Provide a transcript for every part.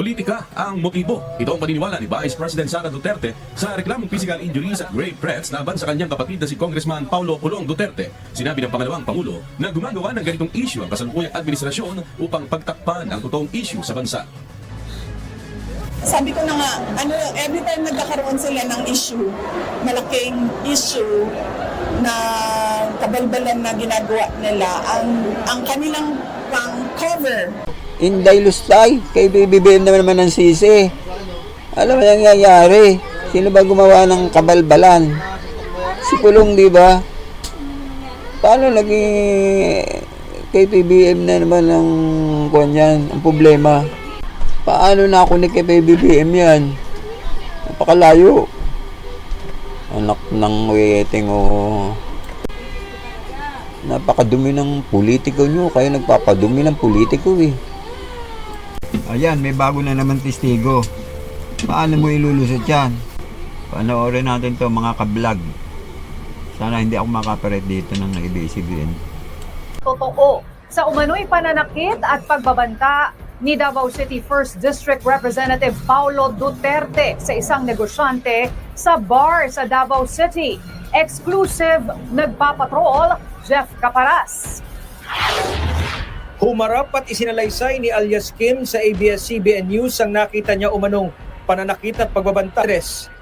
Politika ang motibo. Ito ang paniniwala ni Vice President Sara Duterte sa reklamong physical injuries at grave threats laban sa kanyang kapatid na si Congressman Paulo Pulong Duterte. Sinabi ng pangalawang Pangulo na gumagawa ng ganitong issue ang kasalukuyang administrasyon upang pagtakpan ang totoong issue sa bansa. Sabi ko na nga, ano, every time nagkakaroon sila ng issue, malaking issue na kabalbalan na ginagawa nila, ang, ang kanilang pang cover Inday Lustay, kay BBM naman naman ng sisi. Alam mo nangyayari? Sino ba gumawa ng kabalbalan? Si Pulong, di ba? Paano naging kay PBM na naman ang kuwan yan, ang problema? Paano na ako ni kay PBBM yan? Napakalayo. Anak ng weting o napakadumi ng politiko nyo. Kayo nagpapadumi ng politiko eh. Ayan, may bago na naman testigo. Paano mo ilulusot yan? Panoorin natin to mga kablog. Sana hindi ako makaparet dito ng ABS-CBN. totoo sa umano'y pananakit at pagbabanta ni Davao City 1st District Representative Paulo Duterte sa isang negosyante sa bar sa Davao City. Exclusive nagpapatrol, Jeff Caparas. Humarap at isinalaysay ni alias Kim sa ABS-CBN News ang nakita niya umanong pananakit at pagbabanta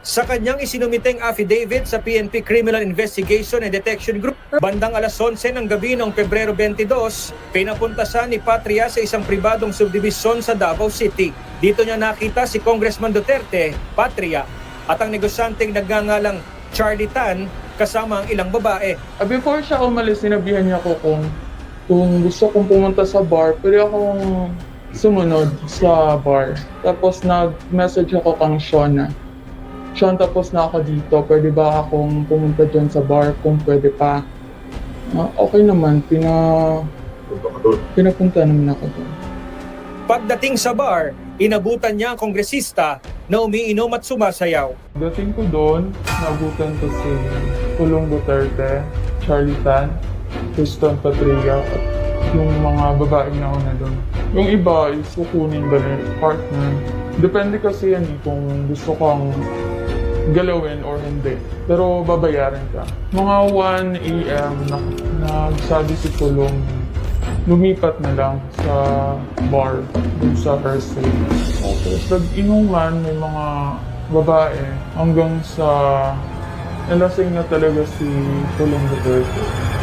sa kanyang isinumiteng affidavit sa PNP Criminal Investigation and Detection Group. Bandang alas 11 ng gabi noong Pebrero 22, pinapunta siya ni Patria sa isang pribadong subdivisyon sa Davao City. Dito niya nakita si Congressman Duterte, Patria, at ang negosyanteng nagngangalang Charlie Tan kasama ang ilang babae. Before siya umalis, sinabihan niya ako kung kung gusto kong pumunta sa bar, pwede akong sumunod sa bar. Tapos nag-message ako kang Shona. Sean, tapos na ako dito. Pwede ba akong pumunta dyan sa bar kung pwede pa? Ah, okay naman. Pina... Pinapunta naman ako doon. Pagdating sa bar, inabutan niya ang kongresista na umiinom at sumasayaw. Dating ko doon, nabutan ko si Pulong Duterte, Charlie Tan, Tristan Patria, at yung mga babaeng nauna doon. Yung iba is kukunin ba na partner. Depende kasi yan eh, kung gusto kang galawin or hindi. Pero babayaran ka. Mga 1 a.m. na, nagsabi si Pulong lumipat na lang sa bar dun sa Hersey. Tapos nag-inuman may mga babae hanggang sa nalasing na talaga si Pulong Duterte.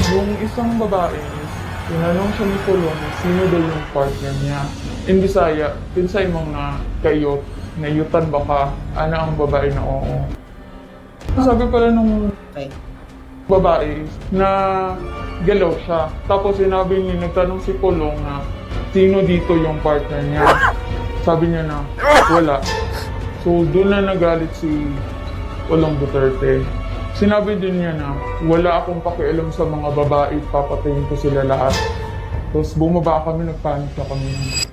Yung isang babae, tinanong siya ni Pulong sino daw yung partner niya. In Bisaya, pinsay mo na kayo, nayutan ba ka? Ano ang babae na oo? Sabi pala nung babae na galaw siya. Tapos sinabi niya, nagtanong si Pulong na sino dito yung partner niya. Sabi niya na wala. So doon na nagalit si Pulong Duterte. Sinabi din niya na wala akong pakialam sa mga babae, papatayin ko sila lahat. Tapos bumaba kami, nagpanik na kami.